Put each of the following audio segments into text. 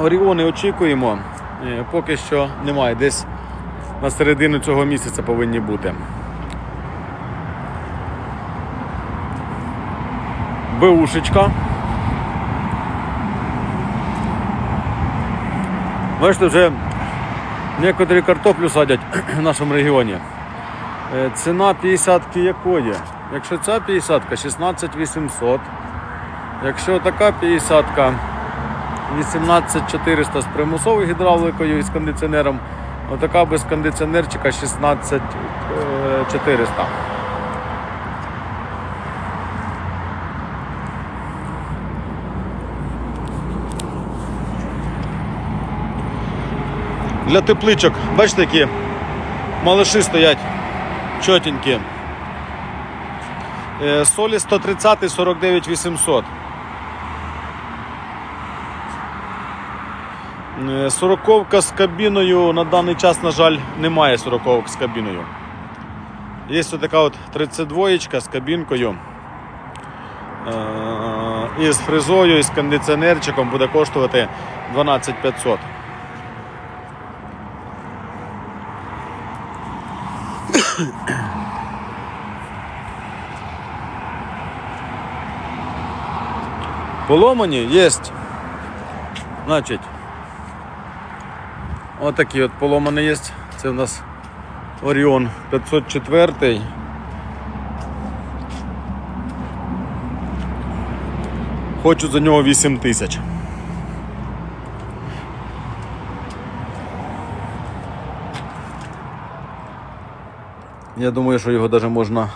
Оріони очікуємо. Е, Поки що немає. Десь на середину цього місяця повинні бути. Беушечка. Бачите, вже некоторі картоплю садять в нашому регіоні. Е, Ціна 50 якої? Якщо ця 50 16 800. Якщо така 50 18 400 з примусовою гідравликою і з кондиціонером. Отака без кондиціонерчика 16 е, 400. Для тепличок, бачите, які малиші стоять чотенькі. Е, Солі 130 49 800. Сороковка з кабіною на даний час, на жаль, немає сороковок з кабіною. Є ось така от 32 з кабінкою. Е, І з фрезою, і з кондиціонерчиком буде коштувати 12 500. Поломані є. Значить, отакі от поломані є. Це у нас Оріон 504. Хочу за нього 8 тисяч. Я думаю, що його навіть можна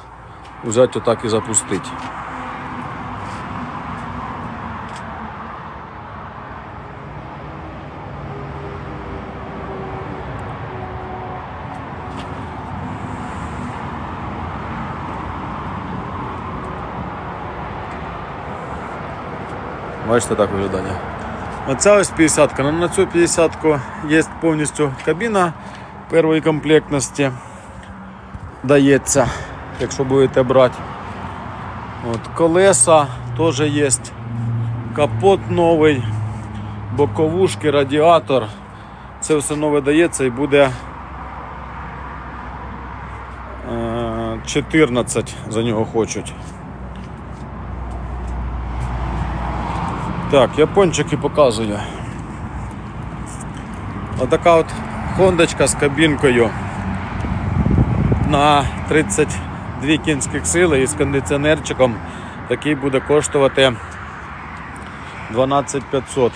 взяти отак і запустити. Бачите, так виглядає. Оця ось 50 ка На цю 50 ку є повністю кабіна першої комплектності. Дається, якщо будете брати. От, колеса теж є. Капот новий, боковушки, радіатор. Це все нове дається і буде е, 14 за нього хочуть. Так, япончики показую. Отака от хондочка з кабінкою на 32 кінських сили і з кондиціонерчиком. Такий буде коштувати 12 500.